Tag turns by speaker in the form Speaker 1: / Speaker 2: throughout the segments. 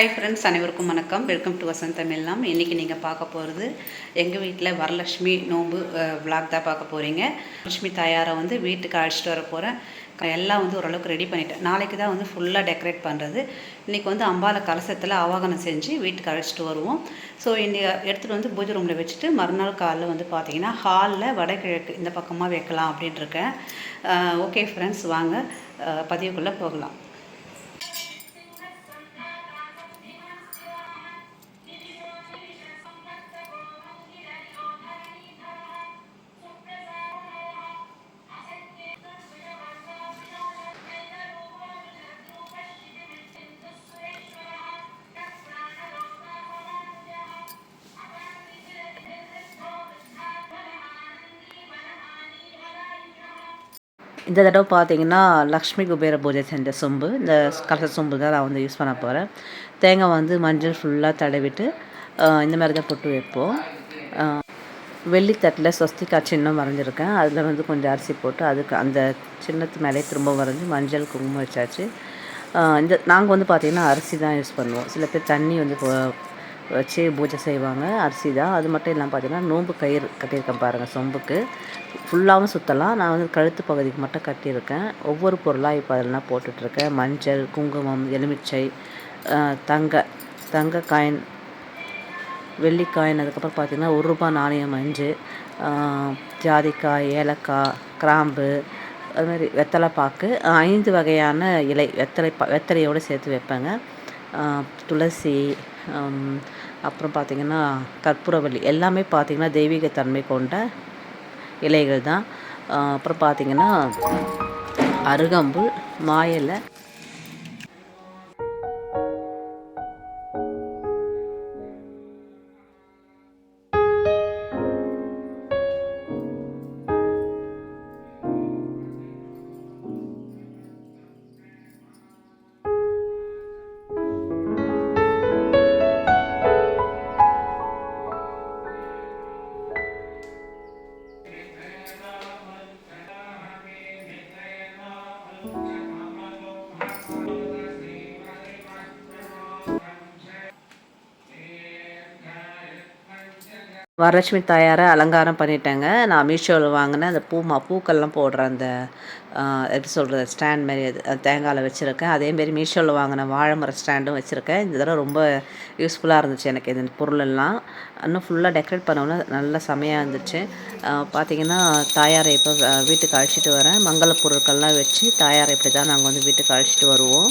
Speaker 1: Hi friends அனைவருக்கும் வணக்கம். Welcome to Vasanth தமிழ்லாம் இன்றைக்கி நீங்கள் பார்க்க போகிறது எங்கள் வீட்டில் வரலட்சுமி நோம்பு விளாக் தான் பார்க்க போகிறீங்க லட்சுமி தாயாரை வந்து வீட்டுக்கு அழைச்சிட்டு வர போகிறேன் எல்லாம் வந்து ஓரளவுக்கு ரெடி பண்ணிட்டேன் நாளைக்கு தான் வந்து ஃபுல்லாக டெக்கரேட் பண்ணுறது இன்றைக்கி வந்து அம்பாவில் கலசத்தில் ஆவாகனம் செஞ்சு வீட்டுக்கு அழைச்சிட்டு வருவோம். ஸோ இன்னைக்கு எடுத்துகிட்டு வந்து பூஜை ரூமில் வச்சுட்டு மறுநாள் காலைல வந்து பார்த்தீங்கன்னா ஹாலில் வடகிழக்கு இந்த பக்கமாக வைக்கலாம் அப்படின்ட்டுருக்கேன் ஓகே ஃப்ரெண்ட்ஸ் வாங்க. பதிவுக்குள்ளே போகலாம். இந்த தடவை பார்த்தீங்கன்னா லக்ஷ்மி குபேர பூஜை செஞ்ச சொம்பு. இந்த கலச சொம்பு தான் நான் வந்து யூஸ் பண்ண போகிறேன் தேங்காய் வந்து மஞ்சள் ஃபுல்லாக தடவிட்டு இந்த மாதிரி தான் பொட்டு வைப்போம். வெள்ளித்தட்டில் ஸ்வஸ்திகா சின்னம் வரைஞ்சிருக்கேன். அதில் வந்து கொஞ்சம் அரிசி போட்டு அதுக்கு அந்த சின்னத்து மேலே திரும்ப வரைஞ்சி மஞ்சள் குங்குமம் வச்சாச்சு. இந்த நாங்கள் வந்து பார்த்திங்கன்னா அரிசி தான் யூஸ் பண்ணுவோம். சில பேர் தண்ணி வந்து வச்சு பூஜை செய்வாங்க. அரிசி தான். அது மட்டும் இல்லாமல் பார்த்தீங்கன்னா நோம்பு கயிறு கட்டியிருக்கேன் பாருங்கள் சொம்புக்கு. ஃபுல்லாகவும் சுற்றலாம் நான் வந்து கழுத்து பகுதிக்கு மட்டும் கட்டியிருக்கேன். ஒவ்வொரு பொருளாக இப்போ அதெல்லாம் போட்டுட்ருக்கேன். மஞ்சள் குங்குமம் எலுமிச்சை தங்க தங்க காயின் வெள்ளி காயின் அதுக்கப்புறம் பார்த்திங்கன்னா ஒரு ரூபாய் நாணயம் அஞ்சு ஜாதிக்காய் ஏலக்காய் கிராம்பு அது மாதிரி வெத்தலை பாக்கு. ஐந்து வகையான இலை வெத்தலை பா வெத்தலையோடு சேர்த்து வைப்பேங்க. துளசி அப்புறம் பார்த்திங்கன்னா கற்பூரவள்ளி. எல்லாமே பார்த்திங்கன்னா தெய்வீக தன்மை கொண்ட இலைகள் தான். அப்புறம் பார்த்திங்கன்னா அருகம்புல் மாயிலை வரலட்சுமி தாயாரை அலங்காரம் பண்ணிட்டேங்க. நான் மீஷோவில் வாங்கின அந்த பூமா பூக்கள்லாம் போடுற அந்த எப்படி சொல்கிறது ஸ்டாண்ட் மாரி அது தேங்காயில் வச்சுருக்கேன். அதேமாரி மீஷோவில் வாங்கின வாழை மர ஸ்டாண்டும் வச்சுருக்கேன். இந்த தடவை ரொம்ப யூஸ்ஃபுல்லாக இருந்துச்சு எனக்கு இந்த பொருளெல்லாம். இன்னும் ஃபுல்லாக டெக்கரேட் பண்ணோன்னா நல்ல செமையாக இருந்துச்சு. பார்த்திங்கன்னா தாயாரை இப்போ வீட்டுக்கு அழைச்சிட்டு வரேன். மங்கள பொருட்கள்லாம் வச்சு தாயாரை இப்படி தான் நாங்கள் வந்து வீட்டுக்கு அழைச்சிட்டு வருவோம்.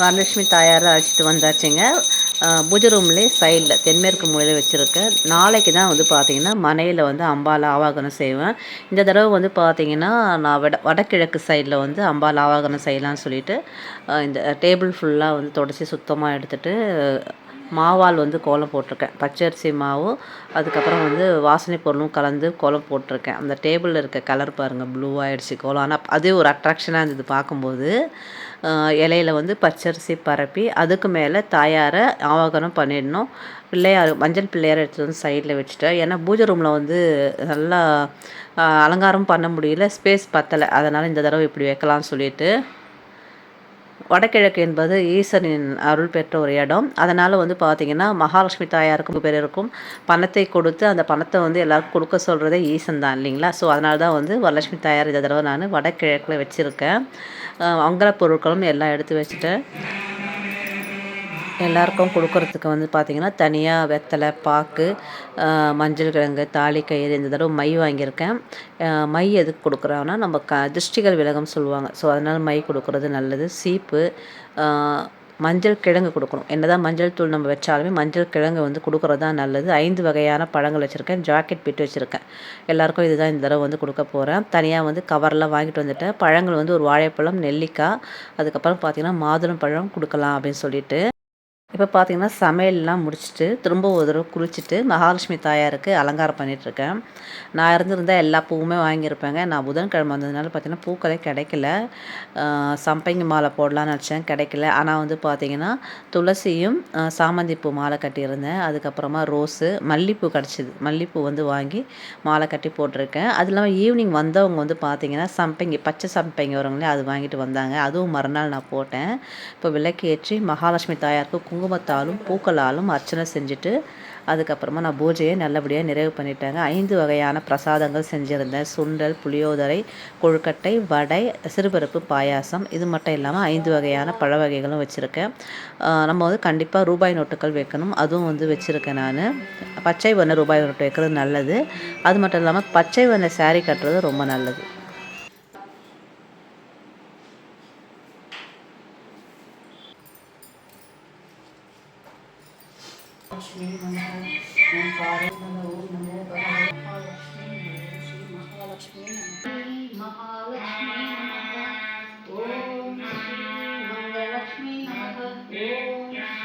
Speaker 1: வரலட்சுமி தாயாரை அழைச்சிட்டு வந்தாச்சுங்க. பூஜை ரூம்லேயே சைடில் தென்மேற்கு மூலையில் வச்சுருக்கேன் நாளைக்கு தான் வந்து பார்த்தீங்கன்னா மனையில் வந்து அம்பால் ஆவாகனம் செய்வேன். இந்த தடவை வந்து பார்த்தீங்கன்னா நான் வட வடகிழக்கு சைடில் வந்து அம்பாள் ஆவாகனம் செய்யலாம்னு சொல்லிட்டு இந்த டேபிள் ஃபுல்லாக வந்து தொடச்சி சுத்தமாக எடுத்துட்டு மாவால் வந்து கோலம் போட்டிருக்கேன். பச்சரிசி மாவும் அதுக்கப்புறம் வந்து வாசனை பொருளும் கலந்து கோலம் போட்டிருக்கேன். அந்த டேபிளில் இருக்க கலர் பாருங்கள் ப்ளூ ஆயிடுச்சு கோலம். ஆனால் அதே ஒரு அட்ராக்ஷனாக இருந்தது பார்க்கும்போது. இலையில வந்து பச்சரிசி பரப்பி அதுக்கு மேலே தாயாரை ஆவாகனம் பண்ணிடணும். பிள்ளையார் மஞ்சள் பிள்ளையார் எடுத்துகிட்டு வந்து சைடில் வச்சுட்டேன் ஏன்னா பூஜை ரூமில் வந்து நல்லா அலங்காரம் பண்ண முடியல ஸ்பேஸ் பத்தலை. அதனால் இந்த தடவை இப்படி வைக்கலாம்னு சொல்லிட்டு வடகிழக்கு என்பது ஈசனின் அருள் பெற்ற ஒரு இடம். அதனால் வந்து பார்த்திங்கன்னா மகாலட்சுமி தாயாருக்கும் பேருக்கும் பணத்தை கொடுத்து அந்த பணத்தை வந்து எல்லாருக்கும் கொடுக்க சொல்கிறதே ஈசன் தான் இல்லைங்களா? ஸோ அதனால தான் வந்து வரலட்சுமி தாயார் இந்த தடவை நான் வடகிழக்கில் வச்சுருக்கேன். அங்கல பொருட்களும் எல்லாம் எடுத்து வச்சுட்டேன் எல்லாருக்கும் கொடுக்கறதுக்கு வந்து பார்த்திங்கன்னா தனியாக வெத்தலை பாக்கு மஞ்சள் கிழங்கு தாலி கயிறு இந்த தடவை மை வாங்கியிருக்கேன். மை எதுக்கு கொடுக்குறோன்னா நம்ம க திருஷ்டிகள் விலகம் சொல்லுவாங்க. ஸோ அதனால் மை கொடுக்குறது நல்லது. சீப்பு மஞ்சள் கிழங்கு கொடுக்கணும். என்னதான் மஞ்சள் தூள் நம்ம வச்சாலுமே மஞ்சள் கிழங்கு வந்து கொடுக்குறது தான் நல்லது. ஐந்து வகையான பழங்கள் வச்சுருக்கேன். ஜாக்கெட் பிட்டு வச்சுருக்கேன். எல்லாருக்கும் இதுதான் இந்த தடவை வந்து கொடுக்க போகிறேன் தனியாக வந்து கவர்லாம் வாங்கிட்டு வந்துட்டேன். பழங்கள் வந்து ஒரு வாழைப்பழம் நெல்லிக்காய் அதுக்கப்புறம் பார்த்திங்கன்னா மாதுளம் பழம் கொடுக்கலாம் அப்படின்னு சொல்லிட்டு இப்போ பார்த்திங்கன்னா பார்த்தீங்கன்னா சமையல்லாம் முடிச்சுட்டு திரும்ப ஒரு தடவை குளிச்சுட்டு மகாலட்சுமி தாயாருக்கு அலங்காரம் பண்ணிகிட்ருக்கேன் நான் இருந்திருந்தால் எல்லா பூவுமே வாங்கியிருப்பேங்க. நான் புதன்கிழமை வந்ததுனால பார்த்தீங்கன்னா பூக்களே கிடைக்கல. சம்பங்கி மாலை போடலான்னு நினச்சேன். கிடைக்கல. ஆனால் வந்து பார்த்தீங்கன்னா துளசியும் சாமந்தி பூ மாலை கட்டியிருந்தேன். அதுக்கப்புறமா ரோஸு மல்லிப்பூ கிடச்சிது. மல்லிப்பூ வந்து வாங்கி மாலை கட்டி போட்டிருக்கேன். அது இல்லாமல் ஈவினிங் வந்தவங்க வந்து பார்த்தீங்கன்னா சம்பங்கி பச்சை சம்பங்கி வருங்களே அது வாங்கிட்டு வந்தாங்க. அதுவும் மறுநாள் நான் போட்டேன். இப்போ விளக்கேற்றி மகாலட்சுமி தாயாருக்கு குங்குமத்தாலும் பூக்களாலும் அர்ச்சனை செஞ்சுட்டு அதுக்கப்புறமா நான் பூஜையை நல்லபடியாக நிறைவு பண்ணிட்டேங்க. ஐந்து வகையான பிரசாதங்கள் செஞ்சுருந்தேன். சுண்டல் புளியோதரை கொழுக்கட்டை வடை சிறுபருப்பு பாயாசம். இது மட்டும் இல்லாமல் ஐந்து வகையான பழ வகைகளும் வச்சுருக்கேன். நம்ம வந்து கண்டிப்பாக ரூபாய் நோட்டுகள் வைக்கணும். அதுவும் வந்து வச்சுருக்கேன் நான். பச்சை வண்ண ரூபாய் நோட்டு வைக்கிறது நல்லது. அது மட்டும் இல்லாமல் பச்சை வண்ண சேரீ கட்டுறது ரொம்ப நல்லது. लक्ष्मी महालक्ष्मी महालक्ष्मी महालक्ष्मी ओम श्री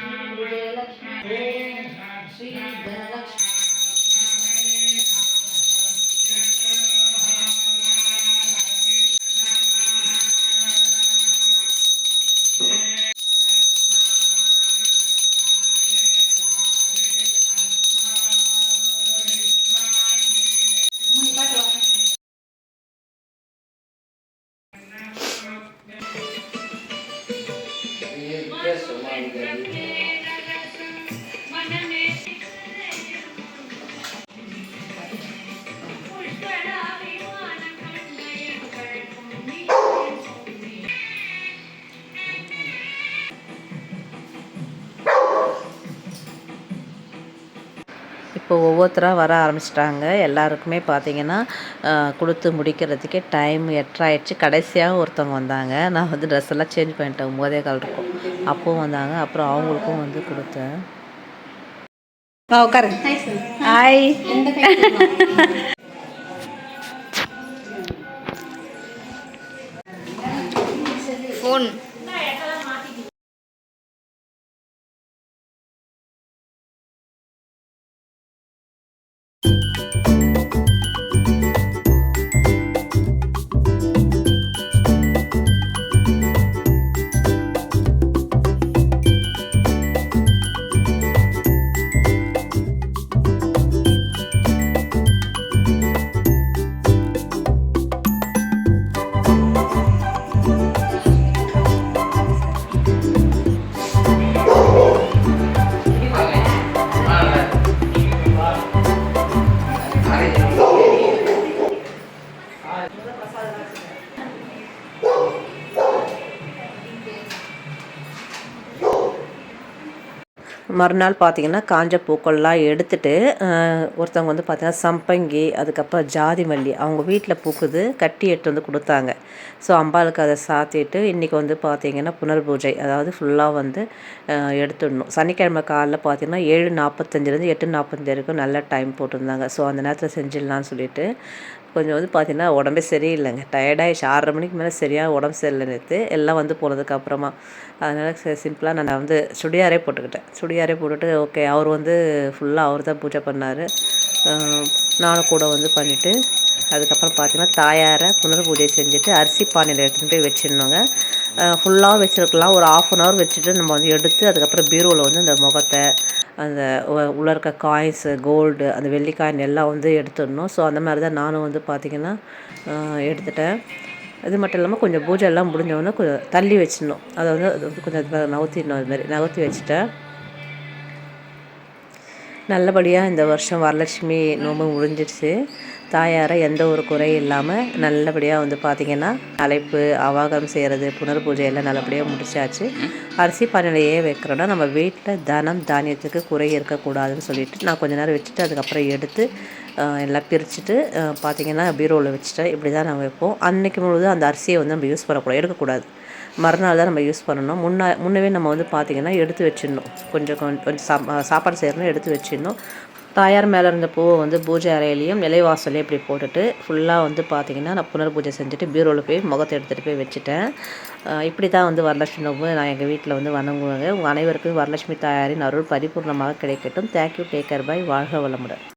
Speaker 1: मंगलक्ष्मी श्री धनलक्ष्मी இப்போ ஒவ்வொருத்தராக வர ஆரம்பிச்சிட்டாங்க. எல்லாருக்குமே பார்த்தீங்கன்னா கொடுத்து முடிக்கிறதுக்கே டைம் எட்டாயிடுச்சு கடைசியாக ஒருத்தவங்க வந்தாங்க. நான் வந்து ட்ரெஸ் எல்லாம் சேஞ்ச் பண்ணிட்டேன். ஒம்போதே கால் இருக்கும். அப்பவும் வந்தாங்க. அப்புறம் அவங்களுக்கும் வந்து கொடுத்தேன்.
Speaker 2: உட்காருங்க. ஹாய் ஃபோன்
Speaker 1: மறுநாள் பார்த்தீங்கன்னா காஞ்ச பூக்கள்லாம் எடுத்துட்டு ஒருத்தவங்க வந்து பார்த்திங்கன்னா சம்பங்கி அதுக்கப்புறம் ஜாதி மல்லி அவங்க வீட்டில் பூக்குது கட்டி எடுத்து வந்து கொடுத்தாங்க. ஸோ அம்பாளுக்கு அதை சாத்திட்டு இன்றைக்கி வந்து பார்த்திங்கன்னா புனர் பூஜை அதாவது ஃபுல்லாக வந்து எடுத்துடணும். சனிக்கிழமை காலைல பார்த்தீங்கன்னா ஏழு நாற்பத்தஞ்சிலேருந்து எட்டு நாற்பத்தஞ்சு வரைக்கும் நல்ல டைம் போட்டிருந்தாங்க. ஸோ அந்த நேரத்தில் செஞ்சிடலான்னு சொல்லிட்டு கொஞ்சம் வந்து பார்த்திங்கன்னா உடம்பே சரியில்லைங்க. டயர்டாகிடுச்சு ஆறரை மணிக்கு மேலே சரியாக உடம்பு சரியில்லை நேற்று எல்லாம் வந்து போனதுக்கப்புறமா அதனால் சிம்பிளாக நான் வந்து சுடியாரே போட்டுக்கிட்டேன். சுடியாரே போட்டுட்டு ஓகே அவர் வந்து ஃபுல்லாக அவர் தான் பூஜை பண்ணார். நானும் கூட வந்து பண்ணிவிட்டு அதுக்கப்புறம் பார்த்திங்கன்னா தாயாரை புனர் பூஜை செஞ்சுட்டு அரிசி பானையில் எடுத்துகிட்டு போய் வச்சிடணுங்க ஃபுல்லாக வச்சுருக்கலாம். ஒரு ஆஃப் அன் ஹவர் வச்சுட்டு நம்ம வந்து எடுத்து அதுக்கப்புறம் பீரோவில் வந்து அந்த முகத்தை அந்த உள்ள இருக்க காயின்ஸு கோல்டு அந்த வெள்ளி காயின் எல்லாம் வந்து எடுத்துடணும். ஸோ அந்த மாதிரி தான் நானும் வந்து பார்த்திங்கன்னா எடுத்துட்டேன். இது மட்டும் இல்லாமல் கொஞ்சம் பூஜை எல்லாம் முடிஞ்சவொடனே கொஞ்சம் தள்ளி வச்சிடணும். அதை வந்து அது வந்து கொஞ்சம் நகர்த்திடணும் நவுத்திடணும். அது மாதிரி நகர்த்தி வச்சுட்டேன். நல்லபடியாக இந்த வருஷம் வரலட்சுமி நோம்பு முடிஞ்சிடுச்சு. தாயாரை எந்த ஒரு குறையும் இல்லாமல் நல்லபடியாக வந்து பார்த்திங்கன்னா அழைப்பு அவாகம் செய்கிறது புனர் பூஜை எல்லாம் நல்லபடியாக முடிச்சாச்சு. அரிசி பானையிலேயே வைக்கிறோன்னா நம்ம வீட்டில் தனம் தானியத்துக்கு குறை இருக்கக்கூடாதுன்னு சொல்லிட்டு நான் கொஞ்ச நேரம் வச்சுட்டு அதுக்கப்புறம் எடுத்து எல்லாம் பிரிச்சுட்டு பார்த்திங்கன்னா பீரோவில் வச்சுட்டேன் இப்படி தான் நான் வைப்போம். அன்னைக்கு முழுவதும் அந்த அரிசியை வந்து நம்ம யூஸ் பண்ணக்கூடாது. எடுக்கக்கூடாது. மறுநாள் தான் நம்ம யூஸ் பண்ணணும். முன்னா முன்னவே நம்ம வந்து பார்த்திங்கன்னா எடுத்து வச்சிடணும். கொஞ்சம் கொஞ்சம் கொஞ்சம் சாப் சாப்பாடு செய்கிறோன்னா எடுத்து வச்சிடணும். தாயார் மேலே இருந்த பூவை வந்து பூஜை அறையிலையும் நிலைவாசலையும் இப்படி போட்டுட்டு ஃபுல்லாக வந்து பார்த்திங்கன்னா நான் புனர் பூஜை செஞ்சுட்டு பீரோவில் போய் முகத்தை எடுத்துகிட்டு போய் வச்சுட்டேன். இப்படி தான் வந்து வரலட்சுமி நோம்பு நான் எங்கள் வீட்டில் வந்து வணங்குவேன் உங்கள் அனைவருக்கும் வரலட்சுமி தாயாரின் அருள் பரிபூர்ணமாக கிடைக்கட்டும். தேங்க்யூ டேக்கர் பாய் வாழ்க வளமுடன்.